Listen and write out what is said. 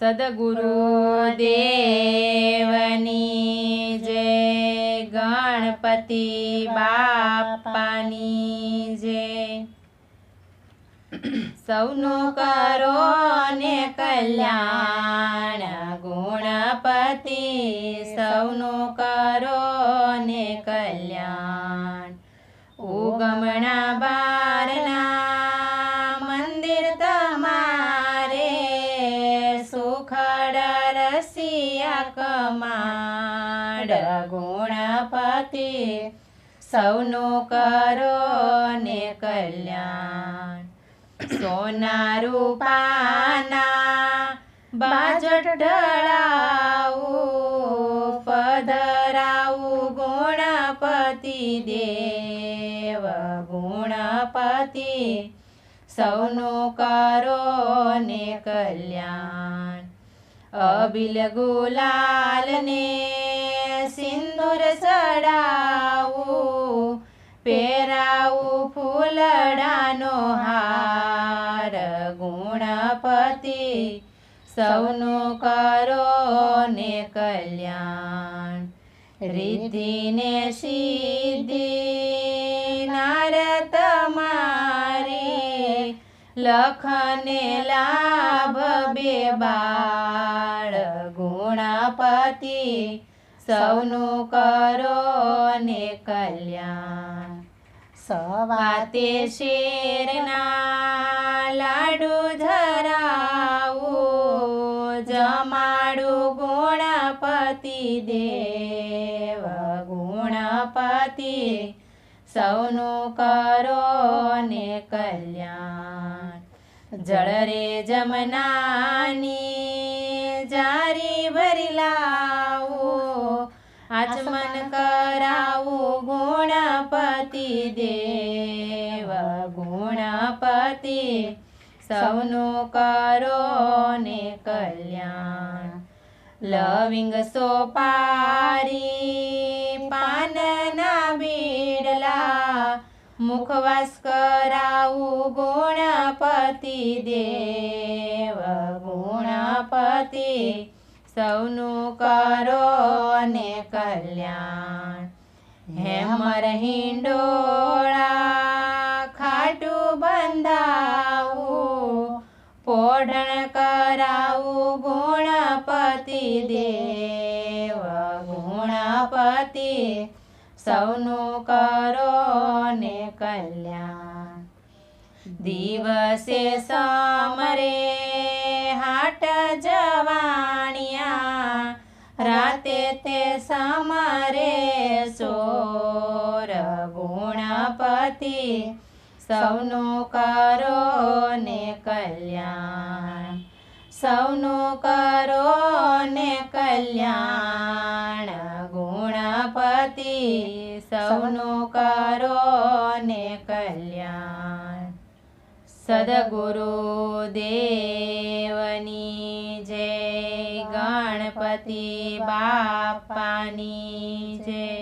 સદગુરુ દેવની જય ગણપતિ બાપાની જય સૌનું કરો ને કલ્યાણ ગુણપતિ સૌનું કરો ને કલ્યાણ ઉગમણા કમાડ ગુણપતિ સૌનું કરો ને કલ્યાણ. સોના રૂપાના બાજટ ઢળાવું, પધરાવું ગુણપતિ દેવ. ગુણપતિ સૌનું કરો ને કલ્યાણ. અબિલ ગુલાલ ને સિંદૂર ચડાવું, પહેરાવું ફૂલડાનો હાર. ગુણપતિ સૌનું કરો ને કલ્યાણ. રિદ્ધિને સિદ્ધિ નાર તમારી લખને લાભ બે બાળ. ગુણપતિ સૌનું કરો ને કલ્યાણ. સવાતે શેરના લાડુ ધરાવું જમાડું ગુણપતિ દેવ, ગુણપતિ સૌનું કરો ને કલ્યાણ. જળ રે જમનાની જારી ભરી લાવું આચમન કરાવું ગુણપતિ દેવ ગુણપતિ સૌનું કરો ને કલ્યાણ લવિંગ સોપારી પાનના બીડલા મુખવાસ કરાવું ગુણપતિ દેવ ગુણપતિ સૌનું કરો અને કલ્યાણ. હેમર હિંડોળા ખાટું બંધાવું, પોઢણ કરાવું ગુણપતિ દેવ. ગુણપતિ સૌનું કરો ને કલ્યાણ. દિવસે સમરે રાતે તે સમરે સોર ગુણપતિ. સૌનું કરો ને કલ્યાણ. સૌનું કરો ને કલ્યાણ. ગુણપતિ. સૌનું કરો ને કલ્યાણ. સદગુરુ દેવની જય. ગણપતિ બાપાની જય.